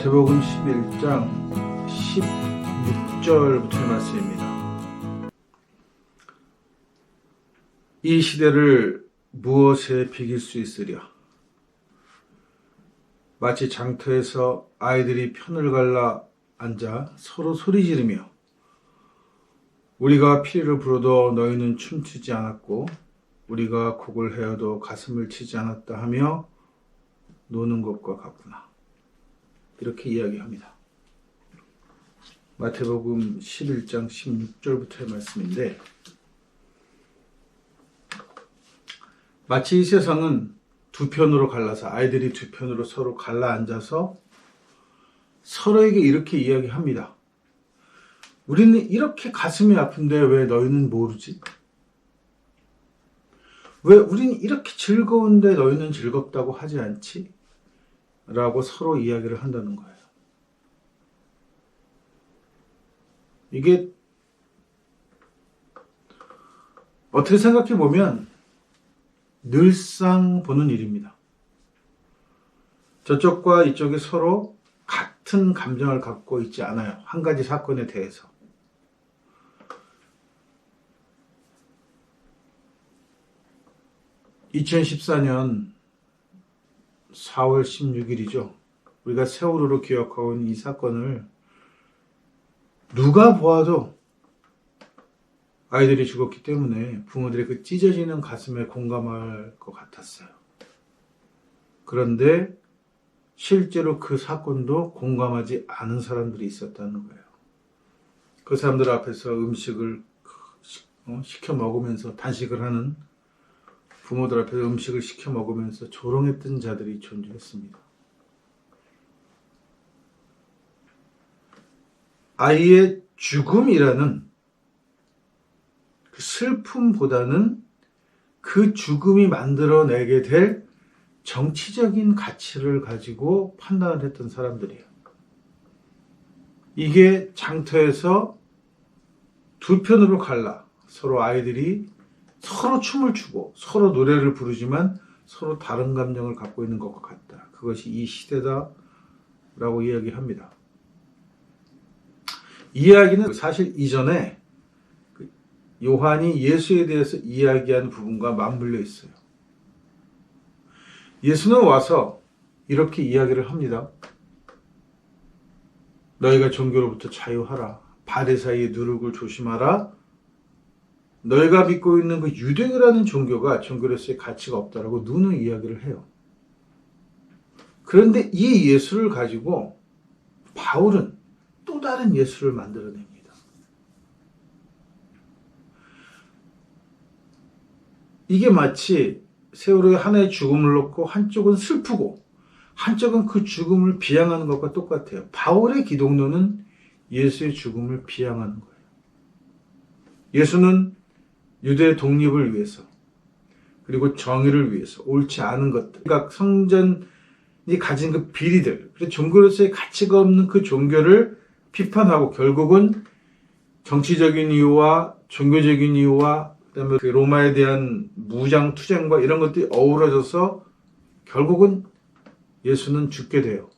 마태복음 11장 16절부터의 말씀입니다. 이 시대를 무엇에 비길 수 있으랴? 마치 장터에서 아이들이 편을 갈라 앉아 서로 소리 지르며 우리가 피리를 불어도 너희는 춤추지 않았고 우리가 곡을 헤어도 가슴을 치지 않았다 하며 노는 것과 같구나. 이렇게 이야기합니다. 마태복음 11장 16절부터의 말씀인데 마치 이 세상은 두 편으로 갈라서 아이들이 두 편으로 서로 갈라 앉아서 서로에게 이렇게 이야기합니다. 우리는 이렇게 가슴이 아픈데 왜 너희는 모르지? 왜 우리는 이렇게 즐거운데 너희는 즐겁다고 하지 않지? 라고 서로 이야기를 한다는 거예요. 이게 어떻게 생각해 보면 늘상 보는 일입니다. 저쪽과 이쪽이 서로 같은 감정을 갖고 있지 않아요. 한 가지 사건에 대해서. (2014년 4월 16일이죠. 우리가 세월호로 기억하고 있는 이 사건을 누가 보아도 아이들이 죽었기 때문에 부모들의 그 찢어지는 가슴에 공감할 것 같았어요. 그런데 실제로 그 사건도 공감하지 않은 사람들이 있었다는 거예요. 그 사람들 앞에서 음식을 어, 시켜 먹으면서 단식을 하는 부모들 앞에서 음식을 시켜 먹으면서 조롱했던 자들이 존재했습니다. 아이의 죽음이라는 그 슬픔보다는 그 죽음이 만들어내게 될 정치적인 가치를 가지고 판단을 했던 사람들이에요. 이게 장터에서 두 편으로 갈라 서로 아이들이 서로 춤을 추고 서로 노래를 부르지만 서로 다른 감정을 갖고 있는 것과 같다. 그것이 이 시대다라고 이야기합니다. 이야기는 사실 이전에 그 요한이 예수에 대해서 이야기한 부분과 맞물려 있어요. 예수는 와서 이렇게 이야기를 합니다. 너희가 종교로부터 자유하라. 바리사이의 누룩을 조심하라. 너희가 믿고 있는 그 유대교라는 종교가 종교로서의 가치가 없다라고 누누 이야기를 해요. 그런데 이 예수를 가지고 바울은 또 다른 예수를 만들어냅니다. 이게 마치 세월호에 하나의 죽음을 놓고 한쪽은 슬프고 한쪽은 그 죽음을 비양하는 것과 똑같아요. 바울의 기독론은 예수의 죽음을 비양하는 거예요. 예수는 유대 독립을 위해서 그리고 정의를 위해서 옳지 않은 것들 그러니까 성전이 가진 그 비리들 그리고 종교로서의 가치가 없는 그 종교를 비판하고 결국은 정치적인 이유와 종교적인 이유와 그다음에 그 로마에 대한 무장 투쟁과 이런 것들이 어우러져서 결국은 예수는 죽게 돼요.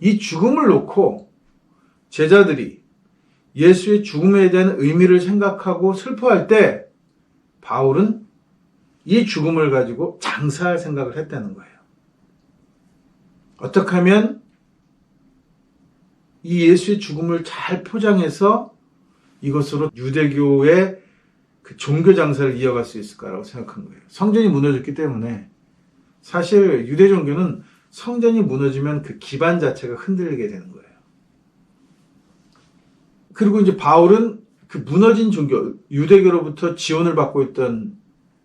이 죽음을 놓고 제자들이 예수의 죽음에 대한 의미를 생각하고 슬퍼할 때 바울은 이 죽음을 가지고 장사할 생각을 했다는 거예요. 어떻게 하면 이 예수의 죽음을 잘 포장해서 이것으로 유대교의 그 종교 장사를 이어갈 수 있을까라고 생각한 거예요. 성전이 무너졌기 때문에 사실 유대 종교는 성전이 무너지면 그 기반 자체가 흔들리게 되는 거예요. 그리고 이제 바울은 그 무너진 종교, 유대교로부터 지원을 받고 있던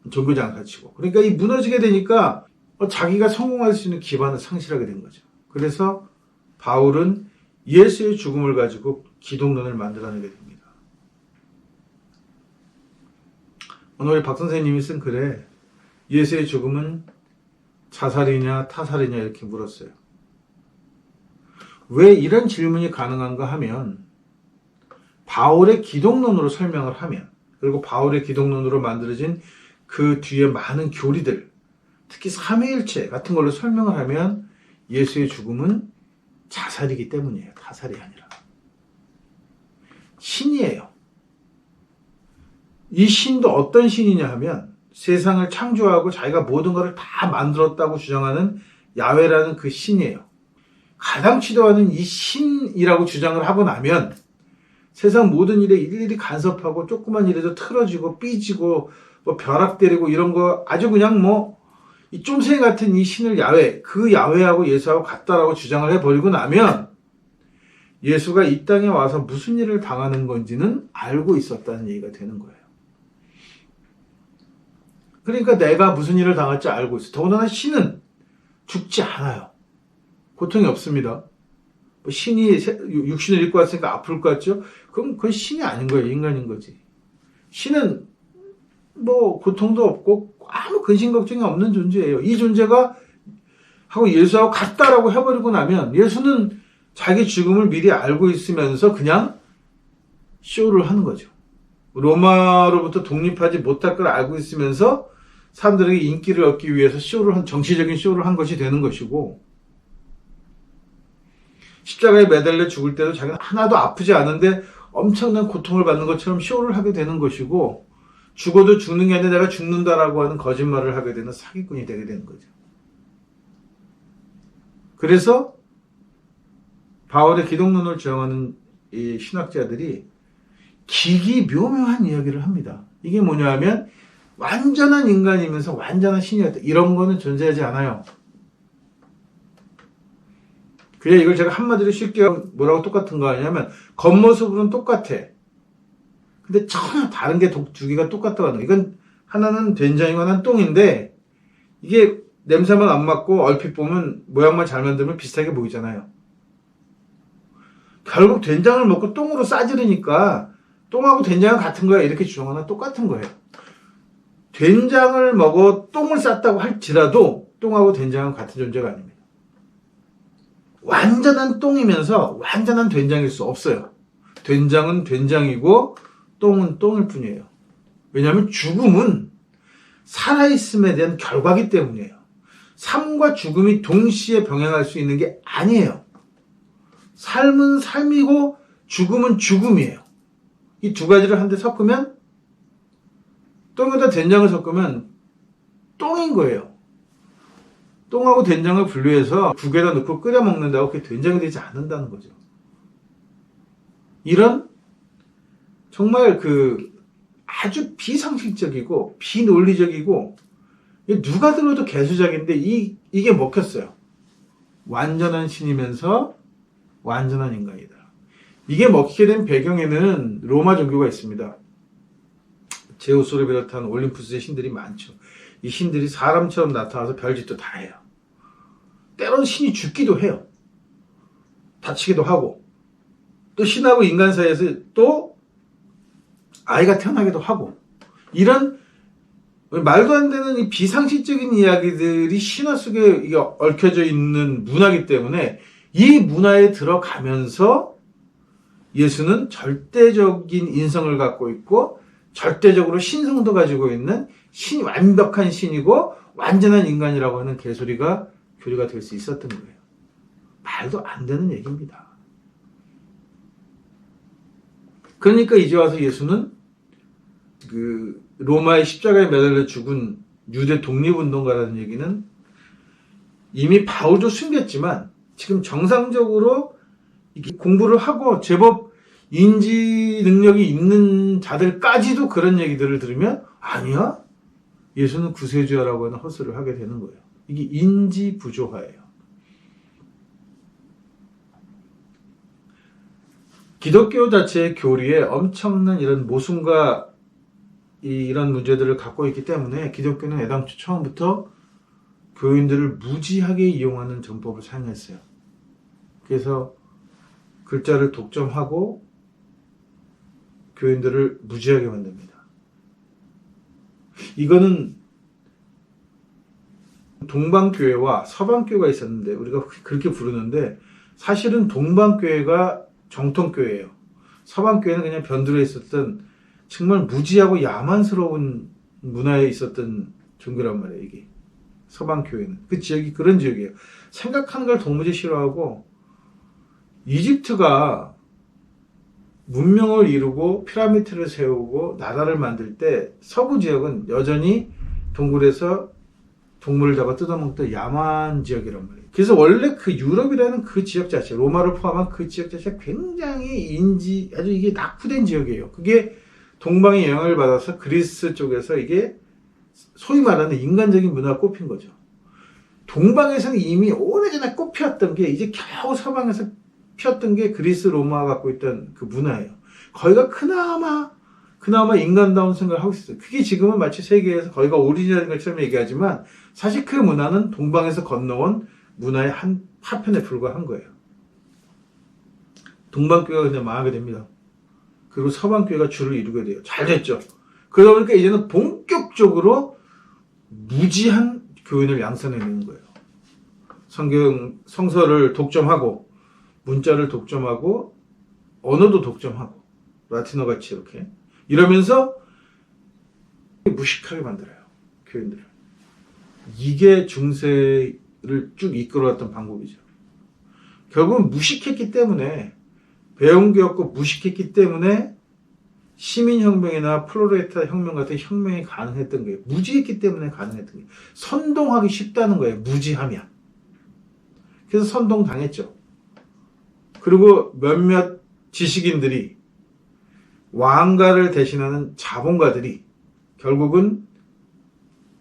종교장 가치고. 그러니까 이 무너지게 되니까 자기가 성공할 수 있는 기반을 상실하게 된 거죠. 그래서 바울은 예수의 죽음을 가지고 기독론을 만들어내게 됩니다. 오늘 우리 박 선생님이 쓴 글에 예수의 죽음은 자살이냐 타살이냐 이렇게 물었어요. 왜 이런 질문이 가능한가 하면 바울의 기독론으로 설명을 하면 그리고 바울의 기독론으로 만들어진 그 뒤에 많은 교리들 특히 삼위일체 같은 걸로 설명을 하면 예수의 죽음은 자살이기 때문이에요. 타살이 아니라. 신이에요. 이 신도 어떤 신이냐 하면 세상을 창조하고 자기가 모든 것을 다 만들었다고 주장하는 야훼라는 그 신이에요. 가장 치도하는 이 신이라고 주장을 하고 나면 세상 모든 일에 일일이 간섭하고 조그만 일에도 틀어지고 삐지고 뭐 벼락 때리고 이런 거 아주 그냥 뭐 이 쫌생 같은 이 신을 야훼 그 야훼하고 예수하고 같다라고 주장을 해버리고 나면 예수가 이 땅에 와서 무슨 일을 당하는 건지는 알고 있었다는 얘기가 되는 거예요. 그러니까 내가 무슨 일을 당할지 알고 있어. 더군다나 신은 죽지 않아요. 고통이 없습니다. 뭐 신이 세- 육신을 입고 왔으니까 아플 것 같죠? 그럼 그건 신이 아닌 거예요. 인간인 거지. 신은 뭐 고통도 없고 아무 근심 걱정이 없는 존재예요. 이 존재가 하고 예수하고 같다라고 해버리고 나면 예수는 자기 죽음을 미리 알고 있으면서 그냥 쇼를 하는 거죠. 로마로부터 독립하지 못할 걸 알고 있으면서 사람들에게 인기를 얻기 위해서 쇼를 한 정치적인 쇼를 한 것이 되는 것이고 십자가에 매달려 죽을 때도 자기는 하나도 아프지 않은데 엄청난 고통을 받는 것처럼 쇼를 하게 되는 것이고 죽어도 죽는 게 아니라 내가 죽는다라고 하는 거짓말을 하게 되는 사기꾼이 되게 되는 거죠. 그래서 바울의 기독론을 주장하는 이 신학자들이 기기 묘묘한 이야기를 합니다. 이게 뭐냐 하면 완전한 인간이면서 완전한 신이었다. 이런 거는 존재하지 않아요. 그냥 이걸 제가 한마디로 쉽게 뭐라고 똑같은 거 하냐면 겉모습으로는 똑같아. 근데 전혀 다른 게 두 개가 거. 이건 하나는 된장이고 하나는 똥인데 이게 냄새만 안 맡고 얼핏 보면 모양만 잘 만들면 비슷하게 보이잖아요. 결국 된장을 먹고 똥으로 싸지르니까 똥하고 된장은 같은 거야 이렇게 주장하나 똑같은 거예요. 된장을 먹어 똥을 쌌다고 할지라도 똥하고 된장은 같은 존재가 아닙니다. 완전한 똥이면서 완전한 된장일 수 없어요. 된장은 된장이고 똥은 똥일 뿐이에요. 왜냐하면 죽음은 살아있음에 대한 결과기 때문이에요. 삶과 죽음이 동시에 병행할 수 있는 게 아니에요. 삶은 삶이고 죽음은 죽음이에요. 이 두 가지를 한데 섞으면 똥에다 된장을 섞으면 똥인 거예요. 똥하고 된장을 분류해서 국에다 넣고 끓여 먹는다고 그게 된장이 되지 않는다는 거죠. 이런 정말 그 아주 비상식적이고 비논리적이고 누가 들어도 개수작인데 이 이게 먹혔어요. 완전한 신이면서 완전한 인간이다. 이게 먹히게 된 배경에는 로마 종교가 있습니다. 제우스를 비롯한 올림푸스의 신들이 많죠. 이 신들이 사람처럼 나타나서 별짓도 다 해요. 때로는 신이 죽기도 해요. 다치기도 하고. 또 신하고 인간 사이에서 또 아이가 태어나기도 하고. 이런 말도 안 되는 이 비상식적인 이야기들이 신화 속에 이게 얽혀져 있는 문화이기 때문에 이 문화에 들어가면서 예수는 절대적인 인성을 갖고 있고 절대적으로 신성도 가지고 있는 신 완벽한 신이고 완전한 인간이라고 하는 개소리가 교리가 될 수 있었던 거예요. 말도 안 되는 얘기입니다. 그러니까 이제 와서 예수는 그 로마의 십자가에 매달려 죽은 유대 독립운동가라는 얘기는 이미 바울도 숨겼지만 지금 정상적으로 공부를 하고 제법 인지 능력이 있는 자들까지도 그런 얘기들을 들으면 아니야 예수는 구세주야라고 하는 헛소리를 하게 되는 거예요. 이게 인지 부조화예요. 기독교 자체의 교리에 엄청난 이런 모순과 이, 이런 문제들을 갖고 있기 때문에 기독교는 애당초 처음부터 교인들을 무지하게 이용하는 전법을 사용했어요. 그래서 글자를 독점하고 교인들을 무지하게 만듭니다. 이거는 동방교회와 서방교회가 있었는데 우리가 그렇게 부르는데 사실은 동방교회가 정통교회예요. 서방교회는 그냥 변두리에 있었던 정말 무지하고 야만스러운 문화에 있었던 종교란 말이에요, 이게. 서방교회는. 그 지역이 그런 지역이에요. 생각하는 걸 도무지 싫어하고 이집트가 문명을 이루고 피라미드를 세우고 나라를 만들 때 서부 지역은 여전히 동굴에서 동물을 잡아 뜯어먹던 야만 지역이란 말이에요. 그래서 원래 그 유럽이라는 그 지역 자체, 로마를 포함한 그 지역 자체가 굉장히 인지, 아주 이게 낙후된 지역이에요. 그게 동방의 영향을 받아서 그리스 쪽에서 이게 소위 말하는 인간적인 문화가 꼽힌 거죠. 동방에서는 이미 오래전에 꽃피었던 게 이제 겨우 서방에서 피었던 게 그리스 로마가 갖고 있던 그 문화예요. 거기가 그나마 그나마 인간다운 생각을 하고 있어요. 그게 지금은 마치 세계에서 거기가 오리지널인 것처럼 얘기하지만 사실 그 문화는 동방에서 건너온 문화의 한 파편에 불과한 거예요. 동방교회가 그냥 망하게 됩니다. 그리고 서방교회가 줄을 이루게 돼요. 잘 됐죠. 그러다 보니까 이제는 본격적으로 무지한 교인을 양산해 내는 거예요. 성경, 성서를 독점하고, 문자를 독점하고, 언어도 독점하고, 라틴어 같이 이렇게. 이러면서 무식하게 만들어요. 교인들을. 이게 중세를 쭉 이끌어왔던 방법이죠. 결국은 무식했기 때문에, 배운 게 없고 무식했기 때문에 시민혁명이나 플로레타 혁명 같은 혁명이 가능했던 거예요. 무지했기 때문에 가능했던 거예요. 선동하기 쉽다는 거예요. 무지하면. 그래서 선동 당했죠. 그리고 몇몇 지식인들이 왕가를 대신하는 자본가들이 결국은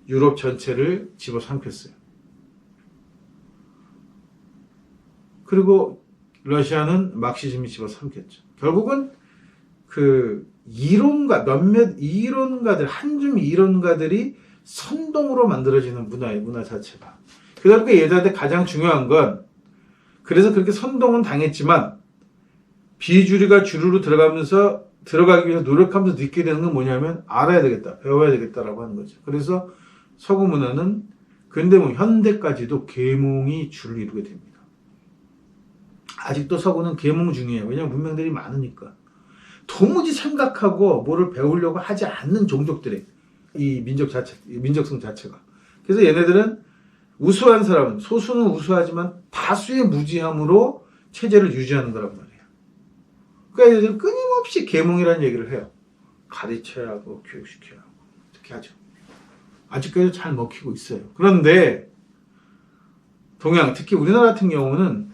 유럽 전체를 집어삼켰어요. 그리고 러시아는 막시즘이 집어삼켰죠. 결국은 그 이론가 몇몇 이론가들 한줌 이론가들이 선동으로 만들어지는 문화의 문화 자체가. 그러니까 얘들한테 가장 중요한 건 그래서 그렇게 선동은 당했지만 비주류가 주류로 들어가면서 들어가기 위해서 노력하면서 느끼게 되는 건 뭐냐면 알아야 되겠다, 배워야 되겠다라고 하는 거죠. 그래서 서구 문화는 근대 뭐 현대까지도 계몽이 줄을 이루게 됩니다. 아직도 서구는 계몽 중이에요. 왜냐하면 문명들이 많으니까. 도무지 생각하고 뭐를 배우려고 하지 않는 종족들의 이 민족 자체, 이 민족성 자체가. 그래서 얘네들은 우수한 사람은, 소수는 우수하지만 다수의 무지함으로 체제를 유지하는 거란 말이에요. 그러니까 얘네들은 끊임없이 계몽이라는 얘기를 해요. 가르쳐야 하고, 교육시켜야 하고, 이렇게 하죠. 아직까지 잘 먹히고 있어요. 그런데, 동양, 특히 우리나라 같은 경우는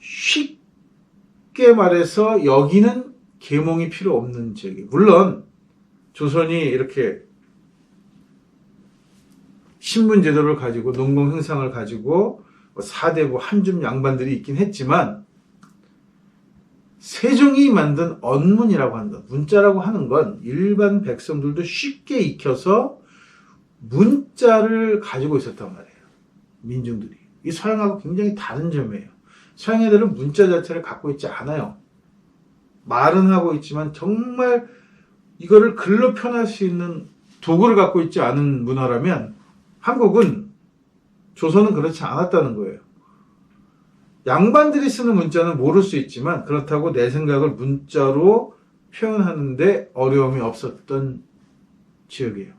쉽게 말해서 여기는 계몽이 필요 없는 지역이에요. 물론 조선이 이렇게 신분 제도를 가지고 농공 형상을 가지고 뭐 사대부 한줌 양반들이 있긴 했지만 세종이 만든 언문이라고 것, 문자라고 하는 건 일반 백성들도 쉽게 익혀서 문자를 가지고 있었단 말이에요. 민중들이. 이 서양하고 굉장히 다른 점이에요. 서양 애들은 문자 자체를 갖고 있지 않아요. 말은 하고 있지만 정말 이거를 글로 표현할 수 있는 도구를 갖고 있지 않은 문화라면 한국은 조선은 그렇지 않았다는 거예요. 양반들이 쓰는 문자는 모를 수 있지만 그렇다고 내 생각을 문자로 표현하는데 어려움이 없었던 지역이에요.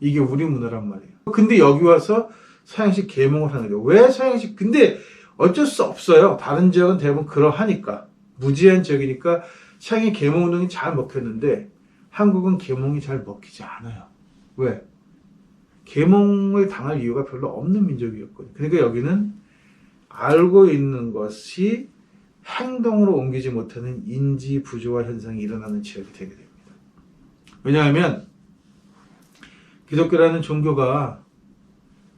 이게 우리 문화란 말이에요. 근데 여기 와서 서양식 계몽을 하는 거예요. 왜 서양식? 근데 어쩔 수 없어요. 다른 지역은 대부분 그러하니까. 무지한 지역이니까 서양의 계몽 운동이 잘 먹혔는데 한국은 계몽이 잘 먹히지 않아요. 왜? 계몽을 당할 이유가 별로 없는 민족이었거든요. 그러니까 여기는 알고 있는 것이 행동으로 옮기지 못하는 인지 부조화 현상이 일어나는 지역이 되게 됩니다. 왜냐하면 기독교라는 종교가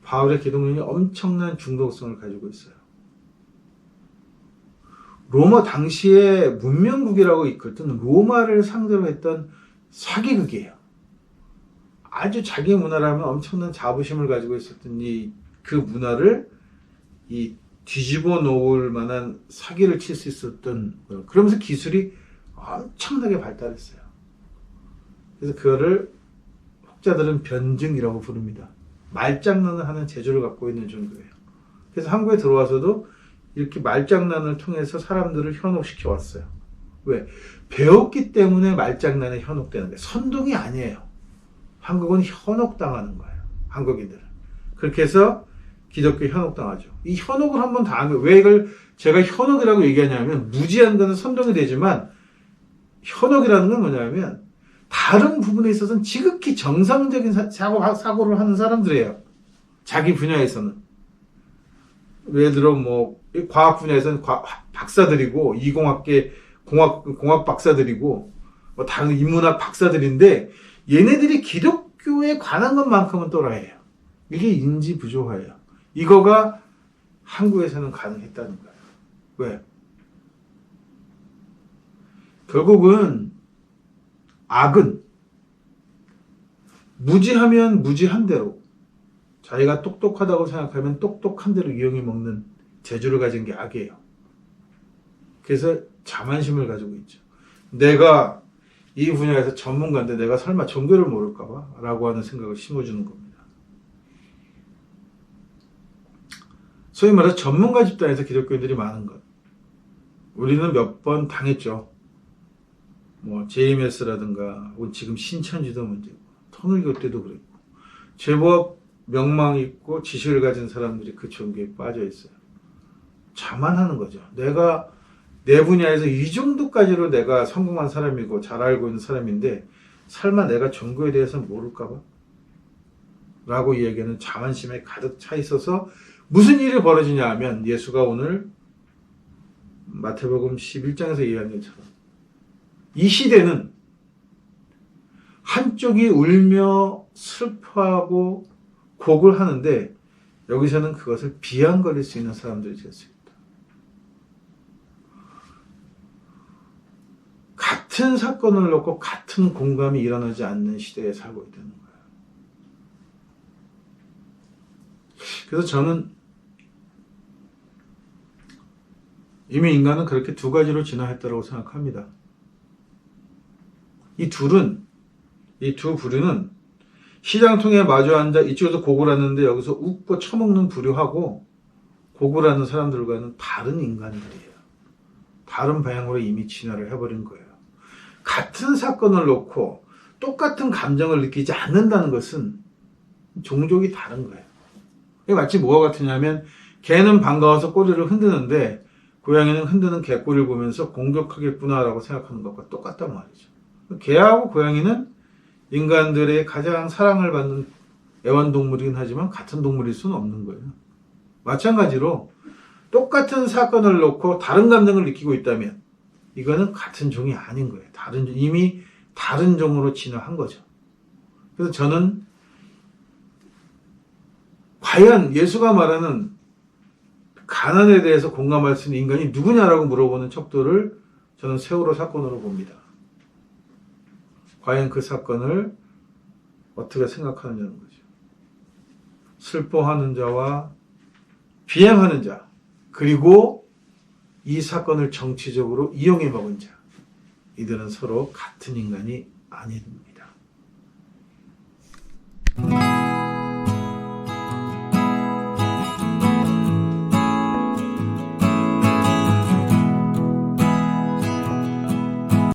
바울의 기독론이 엄청난 중독성을 가지고 있어요. 로마 당시에 문명국이라고 이끌던 로마를 상대로 했던 사기극이에요. 아주 자기 문화라면 엄청난 자부심을 가지고 있었던 이 그 문화를 이 뒤집어 놓을 만한 사기를 칠 수 있었던 거예요. 그러면서 기술이 엄청나게 발달했어요. 그래서 그거를 혹자들은 변증이라고 부릅니다. 말장난을 하는 재주를 갖고 있는 정도예요. 그래서 한국에 들어와서도 이렇게 말장난을 통해서 사람들을 현혹시켜 왔어요. 왜? 배웠기 때문에 말장난에 현혹되는 거예요. 선동이 아니에요. 한국은 현혹당하는 거예요. 한국인들은. 그렇게 해서 기독교 현혹당하죠. 이 현혹을 한번 당한 거예요. 왜 이걸 제가 현혹이라고 얘기하냐면 무지한 것은 선동이 되지만 현혹이라는 건 뭐냐면 다른 부분에 있어서는 지극히 정상적인 사- 사고, 사고를 하는 사람들이에요. 자기 분야에서는. 예를 들어 뭐 과학 분야에서는 과- 박사들이고 이공학계 공학 공학 박사들이고 뭐 다른 인문학 박사들인데 얘네들이 기독교에 관한 것만큼은 또라이예요. 이게 인지 부조화예요. 이거가 한국에서는 가능했다는 거예요. 왜? 결국은 악은 무지하면 무지한 대로 자기가 똑똑하다고 생각하면 똑똑한 대로 이용해 먹는 재주를 가진 게 악이에요. 그래서 자만심을 가지고 있죠. 내가 이 분야에서 전문가인데 내가 설마 종교를 모를까봐? 라고 하는 생각을 심어주는 겁니다. 소위 말해서 전문가 집단에서 기독교인들이 많은 것. 우리는 몇 번 당했죠. 뭐, JMS라든가, 지금 신천지도 문제고, 터널교 때도 그랬고, 제법 명망 있고 지식을 가진 사람들이 그 종교에 빠져 있어요. 자만하는 거죠. 내가 내 분야에서 이 정도까지로 내가 성공한 사람이고 잘 알고 있는 사람인데 설마 내가 종교에 대해서 모를까봐? 라고 이야기하는 자만심에 가득 차 있어서 무슨 일이 벌어지냐 하면 예수가 오늘 마태복음 11장에서 얘기한 것처럼 이 시대는 한쪽이 울며 슬퍼하고 곡을 하는데 여기서는 그것을 비양거릴 수 있는 사람들이 되었습니다. 같은 사건을 놓고 같은 공감이 일어나지 않는 시대에 살고 있다는 거예요. 그래서 저는 이미 인간은 그렇게 두 가지로 진화했다고 생각합니다. 이 둘은 이 두 부류는 시장통에 마주 앉아 이쪽에서 하는데 여기서 웃고 처먹는 부류하고 하는 사람들과는 다른 인간들이에요. 다른 방향으로 이미 진화를 해버린 거예요. 같은 사건을 놓고 똑같은 감정을 느끼지 않는다는 것은 종족이 다른 거예요. 이게 마치 뭐가 같으냐면 개는 반가워서 꼬리를 흔드는데 고양이는 흔드는 개 꼬리를 보면서 공격하겠구나라고 생각하는 것과 똑같단 말이죠. 개하고 고양이는 인간들의 가장 사랑을 받는 애완동물이긴 하지만 같은 동물일 수는 없는 거예요. 마찬가지로 똑같은 사건을 놓고 다른 감정을 느끼고 있다면 이거는 같은 종이 아닌 거예요. 다른 종- 이미 다른 종으로 진화한 거죠. 그래서 저는 과연 예수가 말하는 가난에 대해서 공감할 수 있는 인간이 누구냐라고 물어보는 척도를 저는 세월호 사건으로 봅니다. 과연 그 사건을 어떻게 생각하느냐는 거죠. 슬퍼하는 자와 비행하는 자, 그리고 이 사건을 정치적으로 이용해 먹은 자. 이들은 서로 같은 인간이 아닙니다.